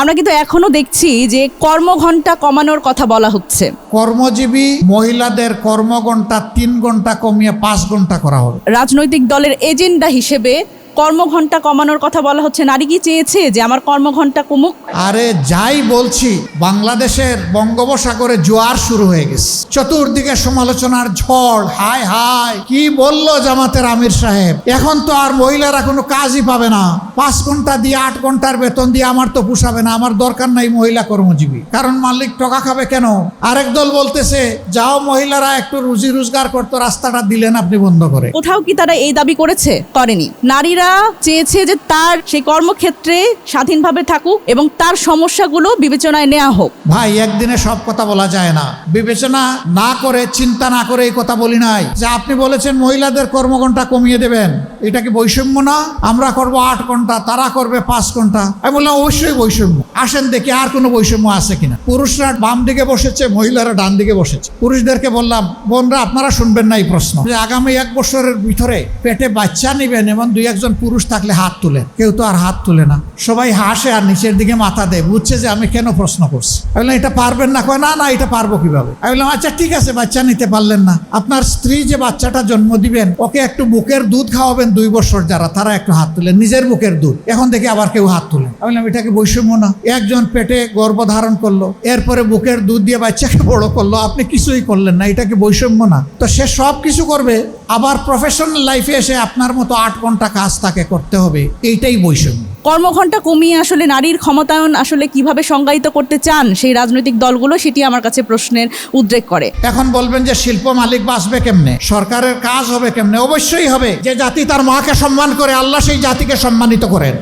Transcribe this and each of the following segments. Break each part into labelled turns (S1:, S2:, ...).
S1: আমরা কিন্তু এখনও দেখছি যে কর্মঘণ্টা কমানোর কথা বলা হচ্ছে।
S2: কর্মজীবী মহিলাদের কর্মঘণ্টা তিন ঘণ্টা কমিয়ে পাঁচ ঘণ্টা করা হবে।
S1: রাজনৈতিক দলের এজেন্ডা হিসেবে কর্মঘণ্টা কমানোর কথা বলা হচ্ছে। নারী কি চেয়েছে যে আমার কর্মঘণ্টা কমুক?
S2: আরে যাই বলছি বাংলাদেশের বঙ্গোপসাগরে জোয়ার শুরু হয়ে গেছে। চতুর্দিকে সমালোচনার ঝড় হায় হায় কি বলল জামাতের আমির সাহেব? এখন তো আর মহিলারা কোনো কাজই পাবে না। পাঁচ ঘণ্টা দিয়ে আট ঘণ্টার বেতন দিয়ে আমার তো পুষাবে না আমার দরকার নাই মহিলা কর্মজীবী। কারণ মালিক টকা খাবে কেন? আরেক দল বলতেছে যাও মহিলারা একটু রুজি রোজগার করতো রাস্তাটা দিলেন আপনি বন্ধ করে।
S1: কোথাও কি তারা এই দাবি করেছে? করেনি। নারীরা চেয়েছে যে তার সেই কর্মক্ষেত্রে স্বাধীনভাবে থাকুক এবং তার সমস্যাগুলো বিবেচনায় নেওয়া হোক।
S2: ভাই, একদিনে সব কথা বলা যায় না। বিবেচনা না করে, চিন্তা না করে এই কথা বলি নাই। যে আপনি বলেছেন মহিলাদের কর্মঘণ্টা কমিয়ে দেবেন, এটা কি বৈষম্য না? আমরা করব আট ঘণ্টা তারা করবে পাঁচ ঘণ্টা আমি বললাম, অবশ্যই বৈষম্য। আসেন দেখি আর কোনো বৈষম্য আছে কিনা। পুরুষরা বাম দিকে বসেছে, মহিলারা ডান দিকে বসেছে। পুরুষদেরকে বললাম, বোনরা, আপনারা শুনবেন না এই প্রশ্ন। যে আগামী এক বছরের ভিতরে পেটে বাচ্চা নিবেন এবং দুই একজন পুরুষ থাকলে হাত তুলে, কেউ তো আর হাত তুলে না। সবাই হাসে আর নিচের দিকে মাথা দেয়, বুঝছে যে আমি কেন প্রশ্ন করছি। আমি বললাম, এটা পারবেন না? কয়, না না, এটা পারব কীভাবে? আমি বললাম আচ্ছা ঠিক আছে, বাচ্চা নিতে পারলেন না। আপনার স্ত্রী যে বাচ্চাটা জন্ম দিবেন, ওকে একটু বুকের দুধ খাওয়াবেন দুই বছর যারা, তারা একটু হাত তুলেন নিজের বুকের দুধ। এখন দেখি আবার কেউ হাত তুলেন আমি বললাম এটাকে বৈষম্য না? একজন পেটে গর্ভধারণ করল, এরপরে বুকের দুধ দিয়ে বাচ্চাকে বড় করল, আপনি কিছুই করলেন না এটাকে বৈষম্য না? তো সে সব কিছু করবে আবার প্রফেশনাল লাইফে এসে আপনার মতো আট ঘণ্টা কাজ তাকে করতে হবে এইটাই বৈষম্য।
S1: কর্মঘণ্টা কমিয়ে আসলে নারীর ক্ষমতায়ন আসলে কীভাবে সংজ্ঞায়িত করতে চান সেই রাজনৈতিক দলগুলো সেটি আমার কাছে প্রশ্নের উদ্রেক করে।
S2: এখন বলবেন যে শিল্প মালিক বাঁচবে কেমনে? সরকারের কাজ হবে কেমনে? অবশ্যই হবে। যে জাতি তার মাকে সম্মান করে, আল্লাহ সেই জাতিকে সম্মানিত করেন।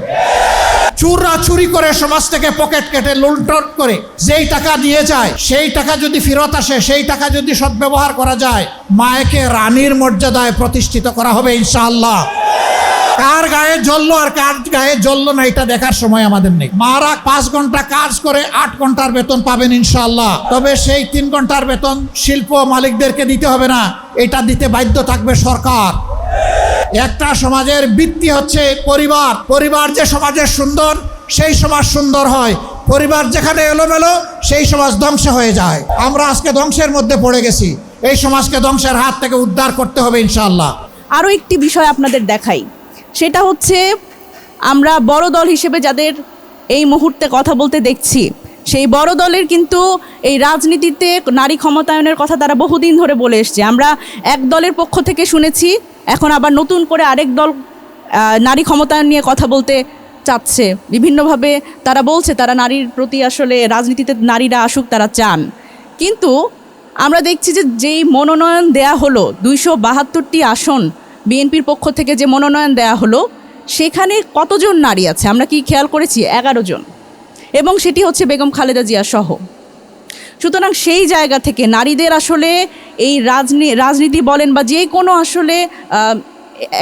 S2: চুররা চুরি করে, সমাজ থেকে পকেট কেটে, লুণ্ঠন করে, যেই টাকা দিয়ে যায়, সেই টাকা যদি ফেরত আসে, সেই টাকা যদি সদ্ব্যবহার করা যায়, মায়েকে রানীর মর্যাদায় প্রতিষ্ঠিত করা হবে ইনশাআল্লাহ। কার গায়ে জ্বললো আর কার গায়ে জ্বললো না, এটা দেখার সময় আমাদের নেই। মারা পাঁচ ঘণ্টা কাজ করে আট ঘণ্টার বেতন পাবেন ইনশাল্লাহ তবে সেই তিন ঘণ্টার বেতন শিল্প মালিকদেরকে দিতে হবে না, এটা দিতে বাধ্য থাকবে সরকার। একটা সমাজের ভিত্তি হচ্ছে পরিবার। পরিবার যে সমাজের সুন্দর, সেই সমাজ সুন্দর হয়। পরিবার যেখানে এলোমেলো, সেই সমাজ ধ্বংস হয়ে যায়। আমরা আজকে ধ্বংসের মধ্যে পড়ে গেছি। এই সমাজকে ধ্বংসের হাত থেকে উদ্ধার করতে হবে ইনশাল্লাহ
S1: আরও একটি বিষয় আপনাদের দেখাই। সেটা হচ্ছে আমরা বড় দল হিসেবে যাদের এই মুহূর্তে কথা বলতে দেখছি, সেই বড় দলের কিন্তু এই রাজনীতিতে নারী ক্ষমতায়নের কথা তারা বহুদিন ধরে বলে এসছে। আমরা এক দলের পক্ষ থেকে শুনেছি, এখন আবার নতুন করে আরেক দল নারী ক্ষমতায়ন নিয়ে কথা বলতে চাচ্ছে। বিভিন্নভাবে তারা বলছে, তারা নারীর প্রতি আসলে রাজনীতিতে নারীরা আসুক, তারা চান। কিন্তু আমরা দেখছি যে যেই মনোনয়ন দেয়া হলো, দুইশো বাহাত্তরটি আসন বিএনপির পক্ষ থেকে যে মনোনয়ন দেয়া হলো, সেখানে কতজন নারী আছে? আমরা কি খেয়াল করেছি? এগারো জন। এবং সেটি হচ্ছে বেগম খালেদা জিয়া সহ। সুতরাং সেই জায়গা থেকে নারীদের আসলে এই রাজনী, রাজনীতি বলেন বা যে কোনো আসলে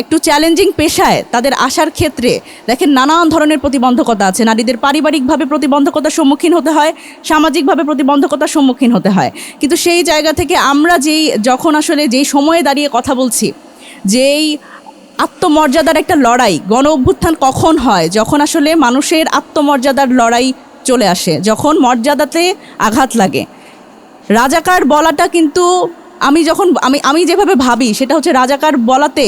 S1: একটু চ্যালেঞ্জিং পেশায় তাদের আসার ক্ষেত্রে দেখেন নানান ধরনের প্রতিবন্ধকতা আছে। নারীদের পারিবারিকভাবে প্রতিবন্ধকতার সম্মুখীন হতে হয়, সামাজিকভাবে প্রতিবন্ধকতার সম্মুখীন হতে হয়। কিন্তু সেই জায়গা থেকে আমরা যেই, যখন আসলে যেই সময়ে দাঁড়িয়ে কথা বলছি যেই আত্মমর্যাদার একটা লড়াই গণ অভ্যুত্থান কখন হয়? যখন আসলে মানুষের আত্মমর্যাদার লড়াই চলে আসে, যখন মর্যাদাতে আঘাত লাগে। রাজাকার বলাটা কিন্তু আমি যখন, আমি আমি যেভাবে ভাবি, সেটা হচ্ছে রাজাকার বলাতে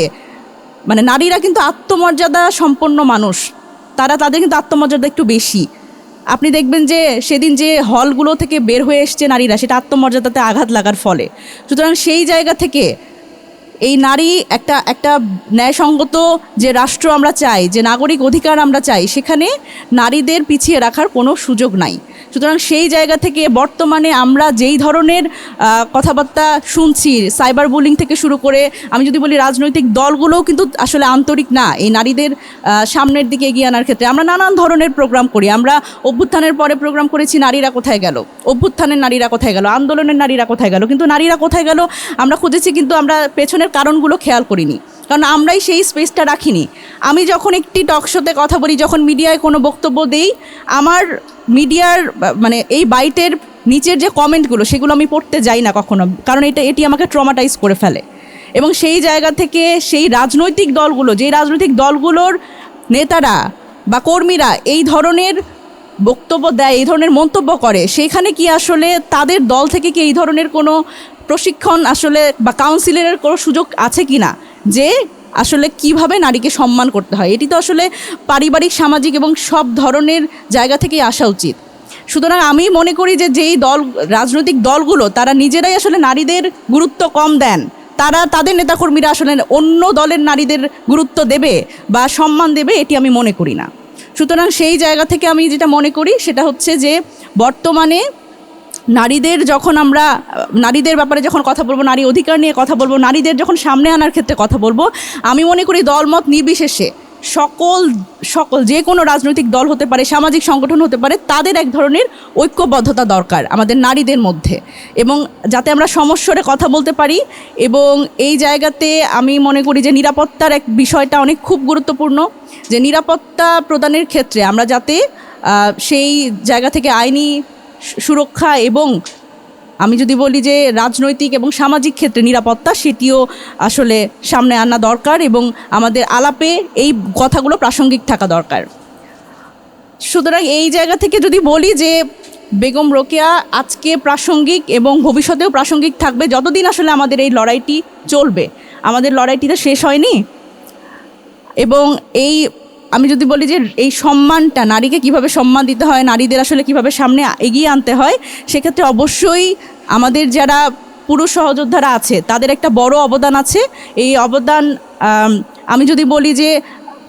S1: মানে নারীরা কিন্তু আত্মমর্যাদা সম্পন্ন মানুষ। তারা, তাদের কিন্তু আত্মমর্যাদা একটু বেশি। আপনি দেখবেন যে সেদিন যে হলগুলো থেকে বের হয়ে এসছে নারীরা, সেটা আত্মমর্যাদাতে আঘাত লাগার ফলে। সুতরাং সেই জায়গা থেকে এই নারী একটা একটা ন্যায়সঙ্গত যে রাষ্ট্র আমরা চাই, যে নাগরিক অধিকার আমরা চাই, সেখানে নারীদের পিছিয়ে রাখার কোনো সুযোগ নাই। সুতরাং সেই জায়গা থেকে বর্তমানে আমরা যেই ধরনের কথাবার্তা শুনছি, সাইবার বুলিং থেকে শুরু করে, আমি যদি বলি রাজনৈতিক দলগুলোও কিন্তু আসলে আন্তরিক না, এই নারীদের সামনের দিকে এগিয়ে আনার ক্ষেত্রে। আমরা নানান ধরনের প্রোগ্রাম করি। আমরা অভ্যুত্থানের পরে প্রোগ্রাম করেছি, নারীরা কোথায় গেল? অভ্যুত্থানের নারীরা কোথায় গেল? আন্দোলনের নারীরা কোথায় গেল? কিন্তু নারীরা কোথায় গেল? আমরা খুঁজেছি, কিন্তু আমরা পেছনের কারণগুলো খেয়াল করিনি। কারণ আমরাই সেই স্পেসটা রাখিনি। আমি যখন একটি টক শোতে কথা বলি, যখন মিডিয়ায় কোনো বক্তব্য দেই, আমার মিডিয়ার মানে এই বাইটের নিচের যে কমেন্টগুলো সেগুলো আমি পড়তে যাই না কখনো। কারণ এটা, এটি আমাকে ট্রমাটাইজ করে ফেলে। এবং সেই জায়গা থেকে সেই রাজনৈতিক দলগুলো, যেই রাজনৈতিক দলগুলোর নেতারা বা কর্মীরা এই ধরনের বক্তব্য দেয়, এই ধরনের মন্তব্য করে, সেইখানে কি আসলে তাদের দল থেকে কি এই ধরনের কোনো প্রশিক্ষণ আসলে বা কাউন্সিলের কোনো সুযোগ আছে কি না যে আসলে কীভাবে নারীকে সম্মান করতে হয়। এটি তো আসলে পারিবারিক, সামাজিক এবং সব ধরনের জায়গা থেকেই আসা উচিত। সুতরাং আমি মনে করি যে যেই দল, রাজনৈতিক দলগুলো তারা নিজেরাই আসলে নারীদের গুরুত্ব কম দেন। তারা, তাদের নেতাকর্মীরা আসলে অন্য দলের নারীদের গুরুত্ব দেবে বা সম্মান দেবে, এটি আমি মনে করি না। সুতরাং সেই জায়গা থেকে আমি যেটা মনে করি সেটা হচ্ছে যে বর্তমানে নারীদের যখন আমরা, নারীদের ব্যাপারে যখন কথা বলব, নারী অধিকার নিয়ে কথা বলব, নারীদের যখন সামনে আনার ক্ষেত্রে কথা বলব, আমি মনে করি দলমত নির্বিশেষে সকল সকল যে কোনো রাজনৈতিক দল হতে পারে, সামাজিক সংগঠন হতে পারে, তাদের এক ধরনের ঐক্যবদ্ধতা দরকার আমাদের নারীদের মধ্যে। এবং যাতে আমরা সমস্যরে কথা বলতে পারি এবং এই জায়গাতে আমি মনে করি যে নিরাপত্তার এক বিষয়টা অনেক খুব গুরুত্বপূর্ণ, যে নিরাপত্তা প্রদানের ক্ষেত্রে আমরা যাতে সেই জায়গা থেকে আইনি সুরক্ষা এবং আমি যদি বলি যে রাজনৈতিক এবং সামাজিক ক্ষেত্রে নিরাপত্তা, সেটিও আসলে সামনে আনা দরকার এবং আমাদের আলাপে এই কথাগুলো প্রাসঙ্গিক থাকা দরকার। সুতরাং এই জায়গা থেকে যদি বলি যে বেগম রোকেয়া আজকে প্রাসঙ্গিক এবং ভবিষ্যতেও প্রাসঙ্গিক থাকবে, যতদিন আসলে আমাদের এই লড়াইটি চলবে, আমাদের লড়াইটি তো শেষ হয়নি এবং এই আমি যদি বলি যে এই সম্মানটা, নারীকে কীভাবে সম্মান দিতে হয়, নারীদের আসলে কীভাবে সামনে এগিয়ে আনতে হয়, সেক্ষেত্রে অবশ্যই আমাদের যারা পুরুষ সহযোদ্ধারা আছে, তাদের একটা বড় অবদান আছে। এই অবদান, আমি যদি বলি যে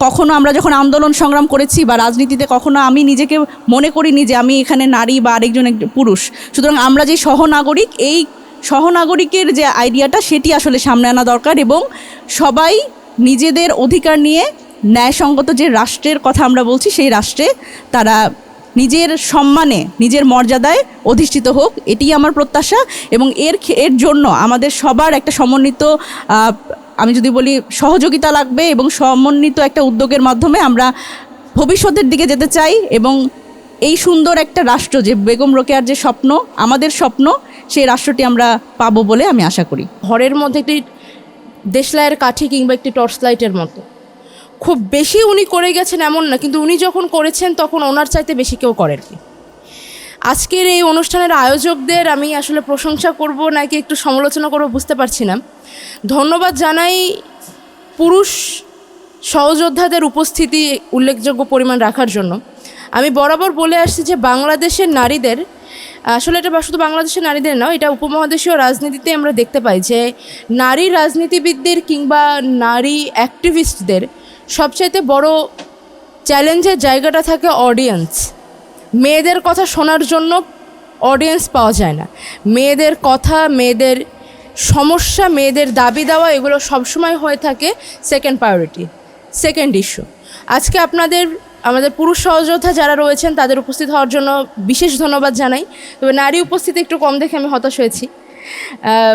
S1: কখনো আমরা যখন আন্দোলন সংগ্রাম করেছি বা রাজনীতিতে কখনো আমি নিজেকে মনে করিনি যে আমি এখানে নারী বা আরেকজন পুরুষ। সুতরাং আমরা যে সহনাগরিক, এই সহনাগরিকের যে আইডিয়াটা সেটি আসলে সামনে আনা দরকার এবং সবাই নিজেদের অধিকার নিয়ে ন্যায়সঙ্গত যে রাষ্ট্রের কথা আমরা বলছি, সেই রাষ্ট্রে তারা নিজের সম্মানে, নিজের মর্যাদায় অধিষ্ঠিত হোক, এটি আমার প্রত্যাশা এবং এর এর জন্য আমাদের সবার একটা সমন্বিত আমি যদি বলি সহযোগিতা লাগবে এবং সমন্বিত একটা উদ্যোগের মাধ্যমে আমরা ভবিষ্যতের দিকে যেতে চাই এবং এই সুন্দর একটা রাষ্ট্র যে বেগম রোকেয়ার যে স্বপ্ন, আমাদের স্বপ্ন, সেই রাষ্ট্রটি আমরা পাবো বলে আমি আশা করি।
S3: ঘরের মধ্যে একটি দেশলাইয়ের কাঠি কিংবা একটি টর্চ লাইটের মতো। খুব বেশি উনি করে গেছেন এমন না, কিন্তু উনি যখন করেছেন তখন ওনার চাইতে বেশি কেউ করেননি। আজকের এই অনুষ্ঠানের আয়োজকদের আমি আসলে প্রশংসা করব, নাকি একটু সমালোচনা করব বুঝতে পারছি না। ধন্যবাদ জানাই পুরুষ সহযোদ্ধাদের উপস্থিতি উল্লেখযোগ্য পরিমাণ রাখার জন্য। আমি বরাবর বলে আসছি যে বাংলাদেশের নারীদের, আসলে এটা শুধু বাংলাদেশের নারীদের নয়, এটা উপমহাদেশীয় রাজনীতিতে আমরা দেখতে পাই যে নারী রাজনীতিবিদদের কিংবা নারী অ্যাক্টিভিস্টদের সবচাইতে বড় চ্যালেঞ্জের জায়গাটা থাকে অডিয়েন্স মেয়েদের কথা শোনার জন্য অডিয়েন্স পাওয়া যায় না। মেয়েদের কথা, মেয়েদের সমস্যা, মেয়েদের দাবি দেওয়া, এগুলো সবসময় হয়ে থাকে সেকেন্ড প্রায়োরিটি সেকেন্ড ইস্যু আজকে আপনাদের, আমাদের পুরুষ সহযোদ্ধা যারা রয়েছেন, তাদের উপস্থিত হওয়ার জন্য বিশেষ ধন্যবাদ জানাই। তবে নারী উপস্থিতি একটু কম দেখে আমি হতাশ হয়েছি।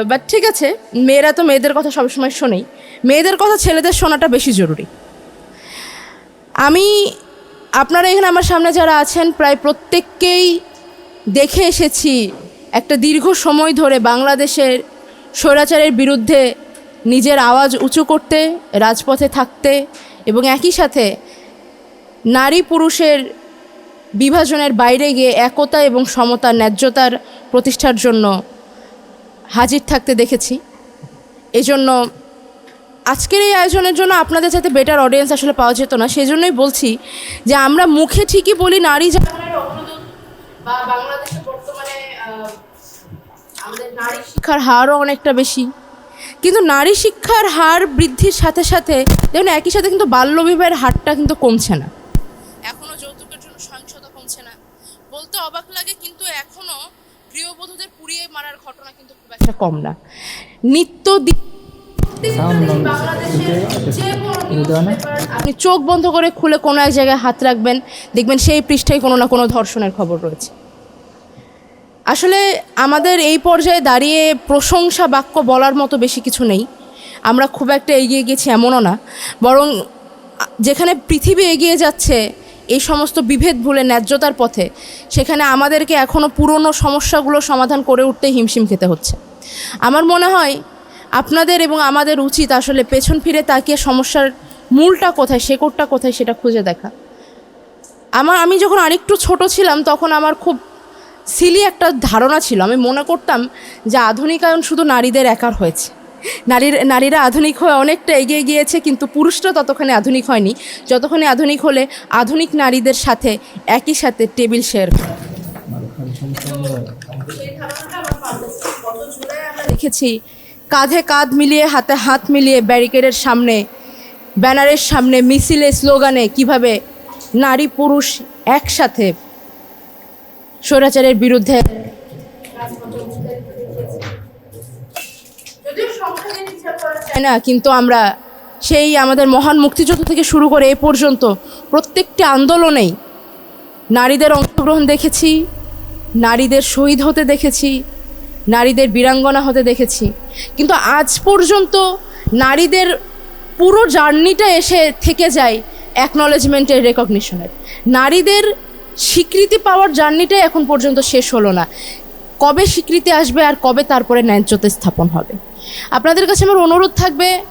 S3: বাট ঠিক আছে, মেয়েরা তো মেয়েদের কথা সবসময় শোনেই। মেয়েদের কথা ছেলেদের শোনাটা বেশি জরুরি। আমি, আপনারা এখানে আমার সামনে যারা আছেন, প্রায় প্রত্যেককেই দেখে এসেছি একটা দীর্ঘ সময় ধরে বাংলাদেশের স্বৈরাচারের বিরুদ্ধে নিজের আওয়াজ উঁচু করতে, রাজপথে থাকতে এবং একই সাথে নারী পুরুষের বিভাজনের বাইরে গিয়ে একতা এবং সমতা, ন্যায্যতার প্রতিষ্ঠার জন্য হাজির থাকতে দেখেছি। এজন্য আজকের এই আয়োজনের জন্য আপনাদের সাথে বেটার অডিয়েন্স আসলে পাওয়া যেত না সেই জন্যই বলছি যে আমরা মুখে ঠিকই বলি, নারী জাগরণের বা বর্তমানে আমাদের নারী শিক্ষার হারও অনেকটা বেশি। কিন্তু নারী শিক্ষার হার বৃদ্ধির সাথে সাথে, দেখুন, একই সাথে কিন্তু বাল্যবিবাহের হারটা কিন্তু কমছে না। এখনও যৌতুকের জন্য সহিংসতা কমছে না। বলতে অবাক লাগে, কিন্তু এখনও গৃহবধূদের পুড়িয়ে মারার ঘটনা কিন্তু খুব একটা কম না। নিত্য আপনি চোখ বন্ধ করে খুলে কোনো এক জায়গায় হাত রাখবেন দেখবেন সেই পৃষ্ঠায় কোনো না কোনো ধর্ষণের খবর রয়েছে। আসলে আমাদের এই পর্যায়ে দাঁড়িয়ে প্রশংসা বাক্য বলার মতো বেশি কিছু নেই। আমরা খুব একটা এগিয়ে গেছি এমনও না। বরং যেখানে পৃথিবী এগিয়ে যাচ্ছে এই সমস্ত বিভেদ ভুলে ন্যায্যতার পথে সেখানে আমাদেরকে এখনও পুরনো সমস্যাগুলো সমাধান করে উঠতে হিমশিম খেতে হচ্ছে। আমার মনে হয় আপনাদের এবং আমাদের উচিত আসলে পেছন ফিরে তাকিয়ে সমস্যার মূলটা কোথায় শেকড়টা কোথায় সেটা খুঁজে দেখা। আমার আমি যখন আরেকটু ছোট ছিলাম তখন আমার খুব সিলি একটা ধারণা ছিল। আমি মনে করতাম যে আধুনিকায়ন শুধু নারীদের একার হয়েছে। নারীর নারীরা আধুনিক হয়ে অনেকটা এগিয়ে গিয়েছে কিন্তু পুরুষরা ততক্ষণে আধুনিক হয়নি। যতক্ষণে আধুনিক হলে আধুনিক নারীদের সাথে একই সাথে টেবিল শেয়ার করে। দেখেছি কাঁধে কাঁধ মিলিয়ে হাতে হাত মিলিয়ে ব্যারিকেডের সামনে ব্যানারের সামনে মিছিলে স্লোগানে কীভাবে নারী পুরুষ একসাথে স্বৈরাচারের বিরুদ্ধে না কিন্তু আমরা সেই আমাদের মহান মুক্তিযুদ্ধ থেকে শুরু করে এ পর্যন্ত প্রত্যেকটি আন্দোলনেই নারীদের অংশগ্রহণ দেখেছি নারীদের শহীদ হতে দেখেছি নারীদের বীরাঙ্গনা হতে দেখেছি। কিন্তু আজ পর্যন্ত নারীদের পুরো জার্নিটা এসে থেকে যায় অ্যাকনলেজমেন্টের রেকগনিশনের নারীদের স্বীকৃতি পাওয়ার জার্নিটাই এখন পর্যন্ত শেষ হলো না। কবে স্বীকৃতি আসবে আর কবে তারপরে ন্যায্যতা স্থাপন হবে? আপনাদের কাছে আমার অনুরোধ থাকবে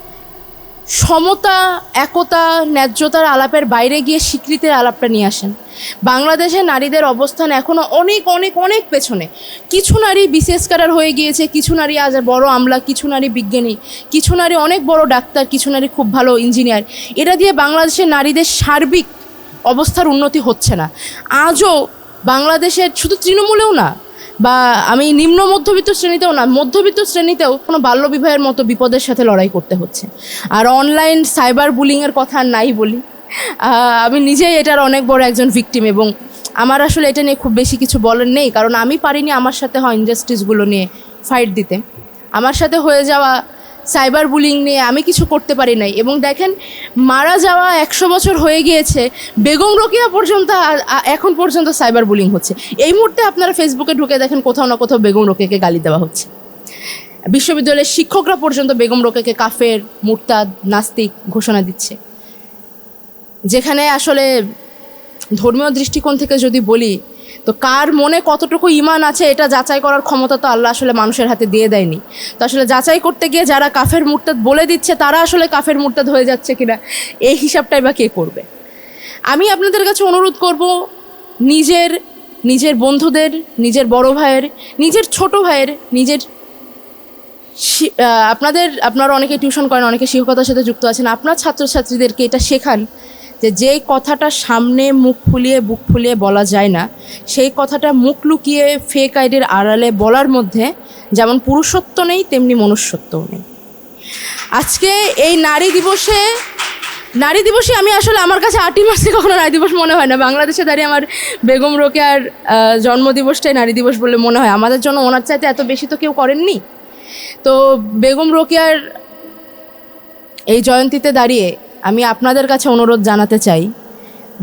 S3: সমতা, একতা, ন্যায্যতার আলাপের বাইরে গিয়ে স্বীকৃতির আলাপটা নিয়ে আসেন। বাংলাদেশে নারীদের অবস্থান এখনও অনেক অনেক অনেক পেছনে। কিছু নারী বিশেষ কারার হয়ে গিয়েছে, কিছু নারী আজ বড় আমলা, কিছু নারী বিজ্ঞানী, কিছু নারী অনেক বড় ডাক্তার, কিছু নারী খুব ভালো ইঞ্জিনিয়ার। এটা দিয়ে বাংলাদেশের নারীদের সার্বিক অবস্থার উন্নতি হচ্ছে না। আজও বাংলাদেশের শুধু তৃণমূলেও না বা আমি নিম্ন মধ্যবিত্ত শ্রেণীতেও না, মধ্যবিত্ত শ্রেণীতেও কোনো বাল্যবিবাহের মতো বিপদের সাথে লড়াই করতে হচ্ছে। আর অনলাইন সাইবার বুলিংয়ের কথা নাই বলি। আমি নিজেই এটার অনেক বড় একজন ভিকটিম এবং আমার আসলে এটা নিয়ে খুব বেশি কিছু বলার নেই, কারণ আমি পারিনি আমার সাথে হয় ইন্ডাস্ট্রিজগুলো নিয়ে ফাইট দিতে। আমার সাথে হয়ে যাওয়া সাইবার বুলিং নিয়ে আমি কিছু করতে পারি নাই। এবং দেখেন, মারা যাওয়া একশো বছর হয়ে গিয়েছে, বেগম রোকিয়া পর্যন্ত এখন পর্যন্ত সাইবার বুলিং হচ্ছে। এই মুহূর্তে আপনারা ফেসবুকে ঢুকে দেখেন কোথাও না কোথাও বেগম রোকেকে গালি দেওয়া হচ্ছে। বিশ্ববিদ্যালয়ের শিক্ষকরা পর্যন্ত বেগম রোকেকে কাফের, মুরতাদ, নাস্তিক ঘোষণা দিচ্ছে। যেখানে আসলে ধর্মীয় দৃষ্টিকোণ থেকে যদি বলি তো কার মনে কতটুকু ইমান আছে এটা যাচাই করার ক্ষমতা তো আল্লাহ আসলে মানুষের হাতে দিয়ে দেয়নি। তো আসলে যাচাই করতে গিয়ে যারা কাফের মুরতাদ বলে দিচ্ছে, তারা আসলে কাফের মুরতাদ হয়ে যাচ্ছে কিনা, এই হিসাবটাই বা কে করবে? আমি আপনাদের কাছে অনুরোধ করব, নিজের নিজের বন্ধুদের, নিজের বড় ভাইয়ের, নিজের ছোট ভাইয়ের, নিজের আপনাদের, আপনারা অনেকে টিউশন করেন, অনেকে শিক্ষকতার সাথে যুক্ত আছেন, আপনার ছাত্রছাত্রীদেরকে এটা শেখান। যে যেই কথাটা সামনে মুখ ফুলিয়ে, বুক ফুলিয়ে বলা যায় না, সেই কথাটা মুখ লুকিয়ে ফেক আইডির আড়ালে বলার মধ্যে যেমন পুরুষত্ব নেই, তেমনি মনুষ্যত্বও নেই। আজকে এই নারী দিবসে নারী দিবসে আমি আসলে আমার কাছে আটই মাসে কখনো নারী দিবস মনে হয় না। বাংলাদেশে দাঁড়িয়ে আমার বেগম রোকেয়ার জন্মদিবসটাই নারী দিবস বলে মনে হয়। আমাদের জন্য ওনার চাইতে এত বেশি তো কেউ করেননি। তো বেগম রোকেয়ার এই জয়ন্তীতে দাঁড়িয়ে আমি আপনাদের কাছে অনুরোধ জানাতে চাই,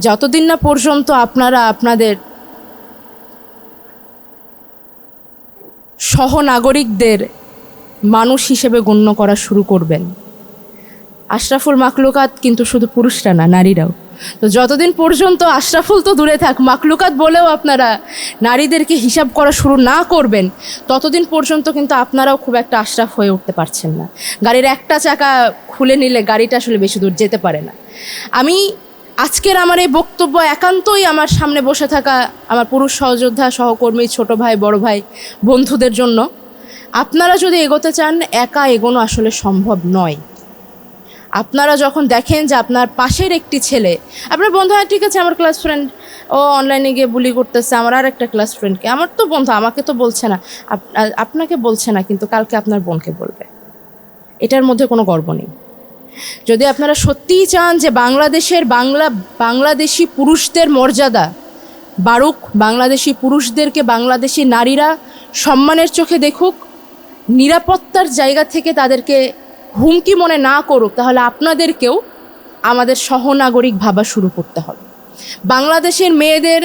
S3: যতদিন না পর্যন্ত আপনারা আপনাদের সহনাগরিকদের মানুষ হিসেবে গণ্য করা শুরু করবেন। আশরাফুল মাকলুকাত কিন্তু শুধু পুরুষরা না, নারীরাও। তো যতদিন পর্যন্ত আশরাফুল তো দূরে থাক, মাকলুকাত বলেও আপনারা নারীদেরকে হিসাব করা শুরু না করবেন, ততদিন পর্যন্ত কিন্তু আপনারাও খুব একটা আশরাফ হয়ে উঠতে পারছেন না। গাড়ির একটা চাকা খুলে নিলে গাড়িটা আসলে বেশি দূর যেতে পারে না। আমি আজকের আমার এই বক্তব্য একান্তই আমার সামনে বসে থাকা আমার পুরুষ সহযোদ্ধা, সহকর্মী, ছোট ভাই, বড় ভাই, বন্ধুদের জন্য। আপনারা যদি এগোতে চান, একা এগোনো আসলে সম্ভব নয়। আপনারা যখন দেখেন যে আপনার পাশের একটি ছেলে, আপনার বন্ধু, হয়, ঠিক আছে, আমার ক্লাস ফ্রেন্ড ও অনলাইনে গিয়ে বুলি করতেছে, আমার আর একটা ক্লাস ফ্রেন্ডকে আমার তো বন্ধু, আমাকে তো বলছে না আপনাকে বলছে না, কিন্তু কালকে আপনার বোনকে বলবে। এটার মধ্যে কোনো গর্ব নেই। যদি আপনারা সত্যিই চান যে বাংলাদেশের বাংলা, বাংলাদেশি পুরুষদের মর্যাদা বাড়ুক, বাংলাদেশি পুরুষদেরকে বাংলাদেশি নারীরা সম্মানের চোখে দেখুক, নিরাপত্তার জায়গা থেকে তাদেরকে হুমকি মনে না করুক, তাহলে আপনাদেরকেও আমাদের সহনাগরিক ভাবা শুরু করতে হবে। বাংলাদেশের মেয়েদের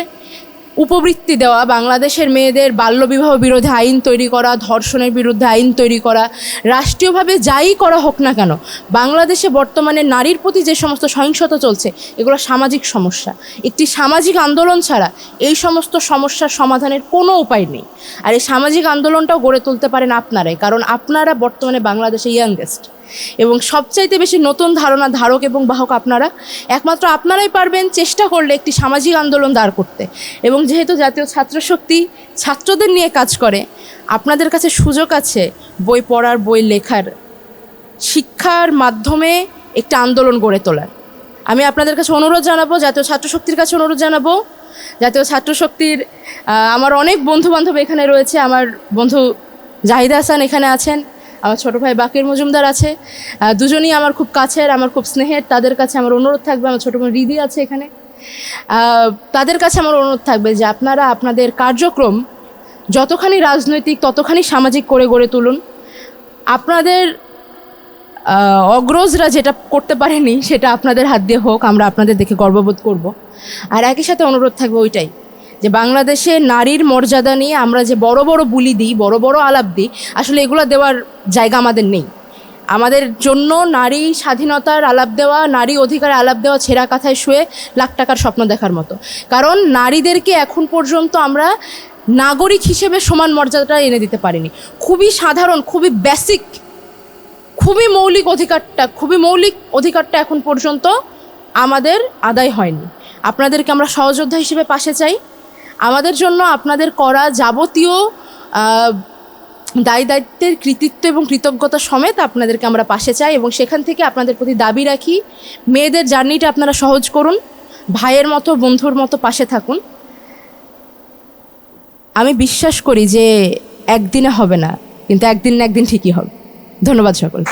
S3: উপবৃত্তি দেওয়া, বাংলাদেশের মেয়েদের বাল্যবিবাহ বিরোধী আইন তৈরি করা, ধর্ষণের বিরুদ্ধে আইন তৈরি করা, রাষ্ট্রীয়ভাবে যাই করা হোক না কেন, বাংলাদেশে বর্তমানে নারীর প্রতি যে সমস্ত সহিংসতা চলছে, এগুলো সামাজিক সমস্যা। একটি সামাজিক আন্দোলন ছাড়া এই সমস্ত সমস্যার সমাধানের কোনো উপায় নেই। আর এই সামাজিক আন্দোলনটাও গড়ে তুলতে পারেন আপনারাই, কারণ আপনারা বর্তমানে বাংলাদেশে ইয়াংগেস্ট এবং সবচাইতে বেশি নতুন ধারণা ধারক এবং বাহক আপনারা, একমাত্র আপনারাই পারবেন চেষ্টা করলে একটি সামাজিক আন্দোলন দাঁড় করতে। এবং যেহেতু জাতীয় ছাত্র শক্তি ছাত্রদের নিয়ে কাজ করে, আপনাদের কাছে সুযোগ আছে বই পড়ার, বই লেখার, শিক্ষার মাধ্যমে একটা আন্দোলন গড়ে তোলার। আমি আপনাদের কাছে অনুরোধ জানাব, জাতীয় ছাত্র শক্তির কাছে অনুরোধ জানাব। জাতীয় ছাত্র শক্তির আমার অনেক বন্ধু বান্ধব এখানে রয়েছে, আমার বন্ধু জাহিদ হাসান এখানে আছেন। আমার ছোট ভাই বাকির মজুমদার আছে। দুজনই আমার খুব কাছের, আমার খুব স্নেহের, তাদের কাছে আমার অনুরোধ থাকবে, আমার ছোটো বোন রিদি আছে এখানে। তাদের কাছে আমার অনুরোধ থাকবে যে আপনারা আপনাদের কার্যক্রম যতখানি রাজনৈতিক, ততখানি সামাজিক করে গড়ে তুলুন। আপনাদের অগ্রজরা যেটা করতে পারেনি, সেটা আপনাদের হাত দিয়ে হোক, আমরা আপনাদের দেখে গর্ববোধ করব। আর একই সাথে অনুরোধ থাকবে ওইটাই। যে বাংলাদেশে নারীর মর্যাদা নিয়ে আমরা যে বড় বড় বুলি দিই, বড় বড় আলাপ দিই, আসলে এগুলো দেওয়ার জায়গা আমাদের নেই। আমাদের জন্য নারী স্বাধীনতার আলাপ দেওয়া, নারী অধিকার আলাপ দেওয়া ছেঁড়া কাথায় শুয়ে লাখ টাকার স্বপ্ন দেখার মতো। কারণ নারীদেরকে এখন পর্যন্ত আমরা নাগরিক হিসেবে সমান মর্যাদাটা এনে দিতে পারিনি। খুবই সাধারণ, খুবই বেসিক খুবই মৌলিক অধিকারটা, খুবই মৌলিক অধিকারটা এখন পর্যন্ত আমাদের আদায় হয়নি। আপনাদেরকে আমরা সহযোদ্ধা হিসেবে পাশে চাই। আমাদের জন্য আপনাদের করা যাবতীয় দায় দায়িত্বের কৃতিত্ব এবং কৃতজ্ঞতা সমেত আপনাদেরকে আমরা পাশে চাই এবং সেখান থেকে আপনাদের প্রতি দাবি রাখি। মেয়েদের জার্নিটা আপনারা সহজ করুন, ভাইয়ের মতো, বন্ধুর মতো পাশে থাকুন। আমি বিশ্বাস করি যে একদিনে হবে না, কিন্তু একদিন না একদিন ঠিকই হবে। ধন্যবাদ সকল